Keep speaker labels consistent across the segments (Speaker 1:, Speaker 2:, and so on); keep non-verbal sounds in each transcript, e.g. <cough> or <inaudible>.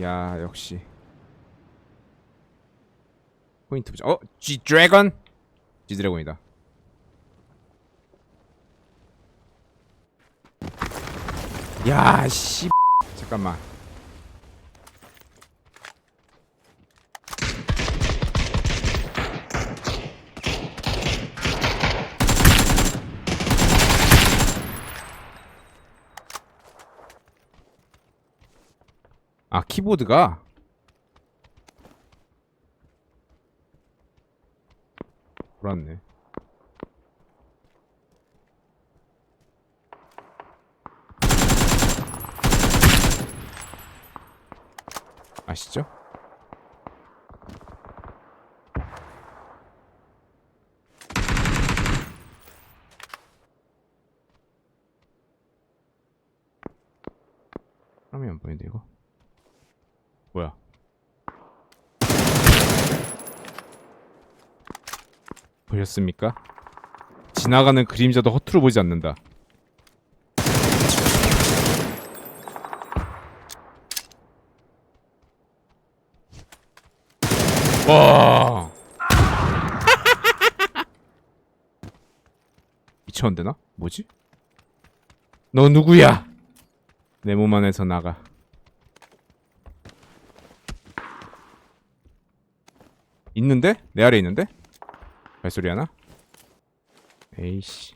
Speaker 1: 야 역시. 포인트 보자. 어? G 드래곤? G 드래곤이다. 야씨. 잠깐만 아 키보드가 돌았네 아시죠? 사람이 안 보이는데 이거 뭐야 보셨습니까? 지나가는 그림자도 허투루 보지 않는다 와 <laughs> 미쳤는데 나? 뭐지? 너 누구야? 내 몸 안에서 나가 있는데? 내 아래 있는데? 발소리 하나? 에이씨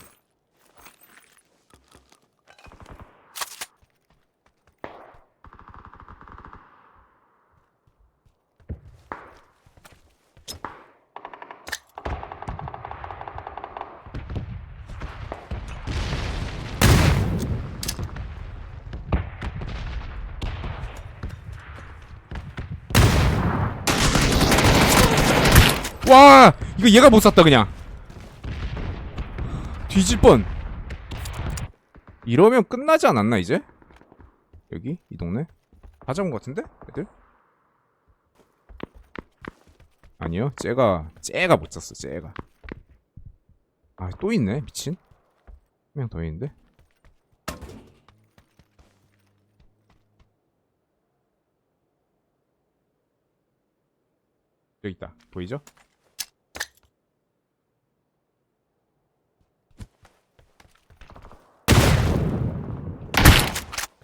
Speaker 1: 와 이거 얘가 못 쐈다 그냥 뒤질 뻔 이러면 끝나지 않았나 이제? 여기? 이 동네? 다 잡은 것 같은데? 애들? 아니요 쟤가 쟤가 못 쐈어 쟤가 아 또 있네 미친 한 명 더 있는데 여기 있다 보이죠?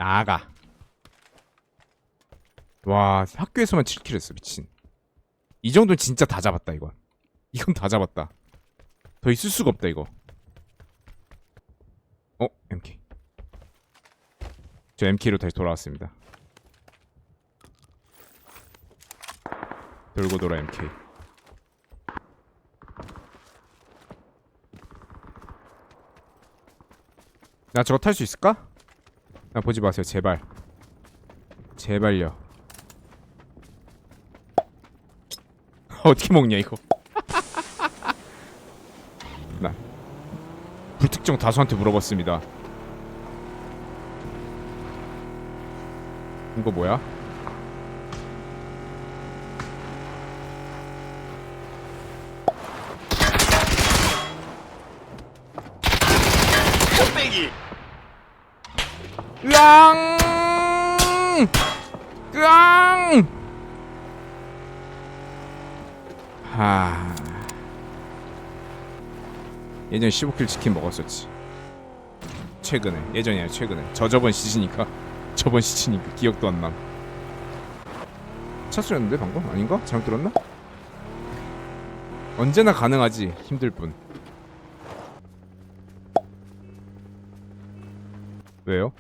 Speaker 1: 나가. 와 학교에서만 7킬 했어 미친. 이 정도는 진짜 다 잡았다 이건. 이건 다 잡았다. 더 있을 수가 없다 이거. 어 MK. 저 MK로 다시 돌아왔습니다. 돌고 돌아 MK. 나 저거 탈 수 있을까? 나 보지 마세요. 제발. 제발요. <laughs> 어떻게 먹냐 이거? <laughs> 나 불특정 다수한테 물어봤습니다. 이거 뭐야? 으앙! 하. 예전에 15킬 치킨 먹었었지. 최근에 예전이 아니라 최근에 저 저번 시즌이니까 <laughs> 저번 시즌이니까 기억도 안 남. 차수였는데 방금 아닌가? 잘못 들었나? 언제나 가능하지 힘들 뿐. 왜요?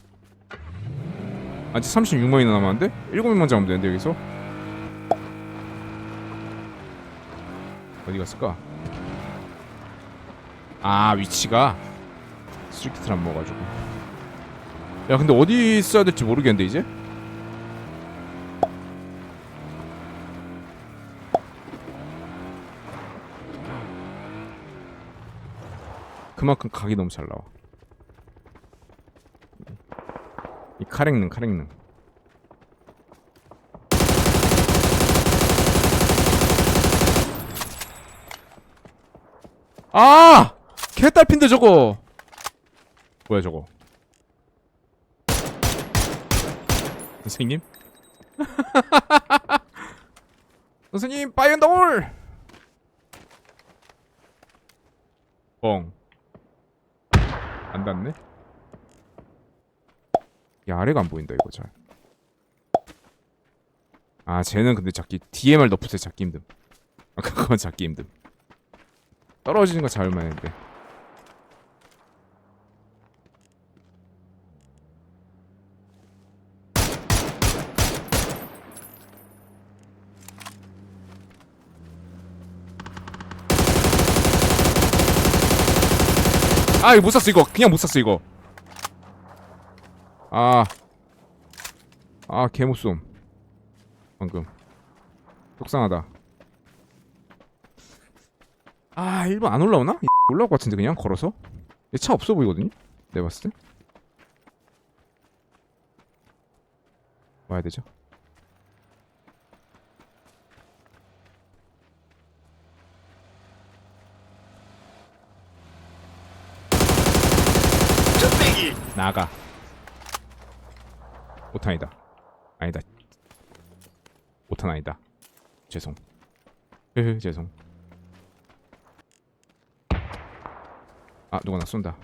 Speaker 1: 아직 36만이나 남았는데? 7명만 잡으면 되는데 여기서? 어디 갔을까? 아 위치가 스트리크트를 안 먹어가지고 야 근데 어디 써야 될지 모르겠는데 이제? 그만큼 각이 너무 잘 나와 이 카랭능 카랭능 아! 개딸핀데 저거 뭐야 저거 선생님? <laughs> 선생님 파이언더홀 뻥. 안 닿네? 야 아래가 안 보인다 이거 잘. 아 쟤는 근데 잡기 DMR 너프세 잡기 힘듦. 아 <laughs> 그건 잡기 힘듦. 떨어지는 거 잡을만 했는데. 아 이거 못 샀어 이거 그냥 못 샀어 이거 아 아, 개못쏨. 방금. 속상하다. 아, 1번 안 올라오나? <laughs> 올라올 것 같은데, 그냥 걸어서? 얘 차 없어 보이거든요? 내가 봤을 때. 와야 되죠? 나가. 오탄이다. 아니다. 오탄 아니다. 죄송. 으흐, 죄송. 아, 누가 나 쏜다.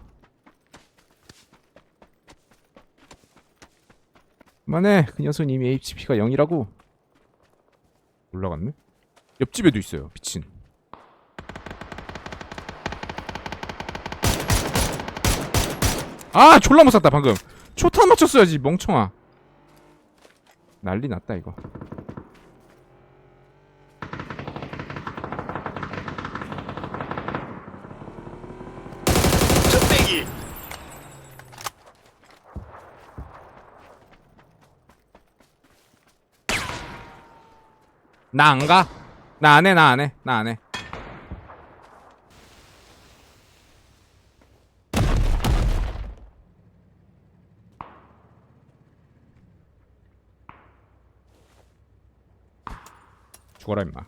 Speaker 1: 그만해. 그 녀석은 이미 HP가 0이라고. 올라갔네? 옆집에도 있어요. 미친. 아, 졸라 못 쐈다, 방금. 초탄 맞췄어야지, 멍청아. 난리 났다, 이거. 나안 가? 나 안 해, 나 안 해, 나 안 해. 죽어라, 임마.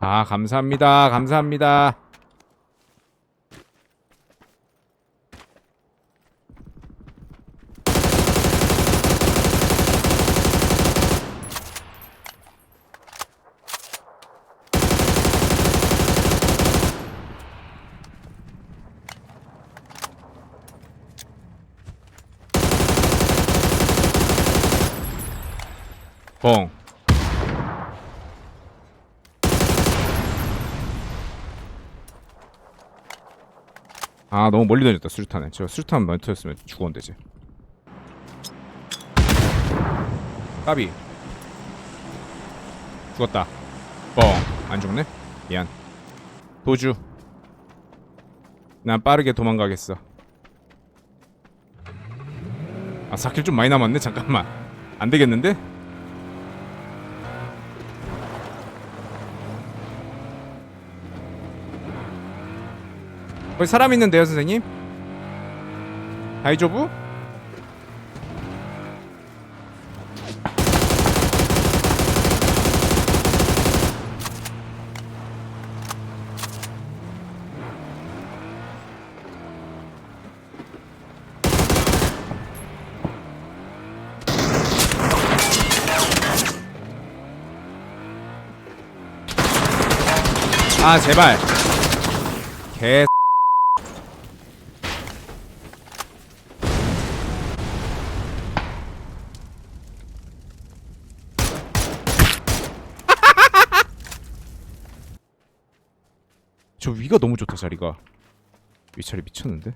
Speaker 1: 아, 감사합니다. 감사합니다. 뻥. 아 너무 멀리 던졌다 수류탄에. 저 수류탄 멘트였으면 죽었는데 쟤 까비. 죽었다. 뻥안 죽네? 미안. 도주. 난 빠르게 도망가겠어. 아 4킬 좀 많이 남았네? 잠깐만. 안 되겠는데? 거기 사람 있는데요 선생님? 다이조부? 아 제발 개 저 위가 너무 좋다 자리가. 위차리 미쳤는데?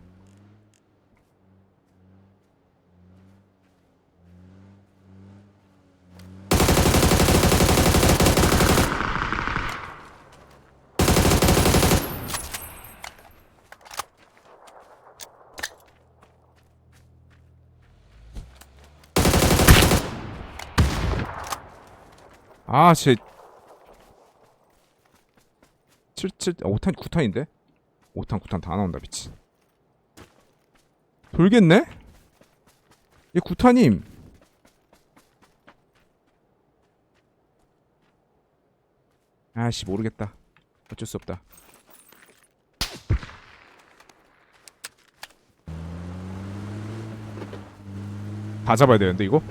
Speaker 1: 아 쟤 77, 아, 5탄 9탄인데? 5탄 9탄 다 나온다 미친. 돌겠네? 얘 9탄임. 아씨 모르겠다. 어쩔 수 없다. 다 잡아야 되는데 이거?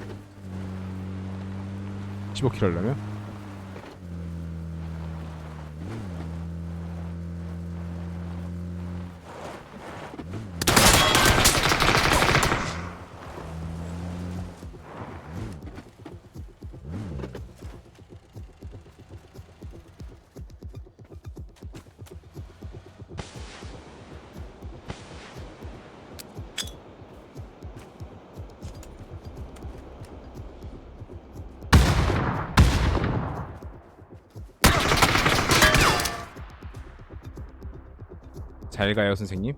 Speaker 1: 15kg 하려면 잘 가요 선생님.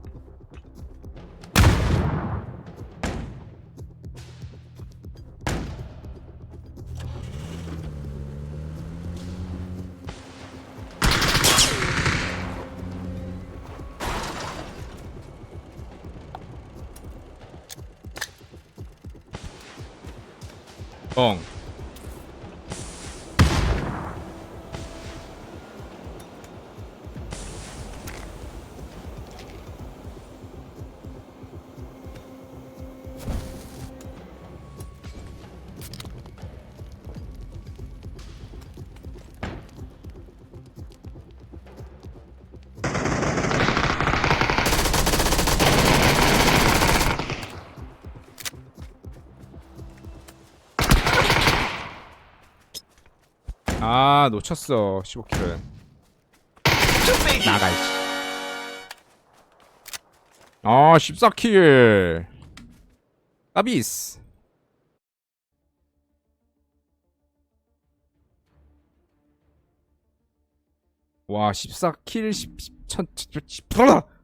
Speaker 1: 엉 아 놓쳤어 15kg 나가 이씨 아 14킬 아비스 와 14킬 10, 10, 1000, 10, 10,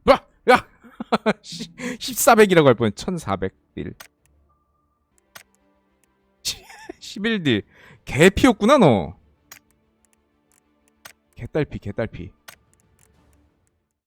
Speaker 1: 야! 야! 1400이라고 할 뻔, 1400딜. 11딜. 개피였구나, 너. 개딸피, 개딸피.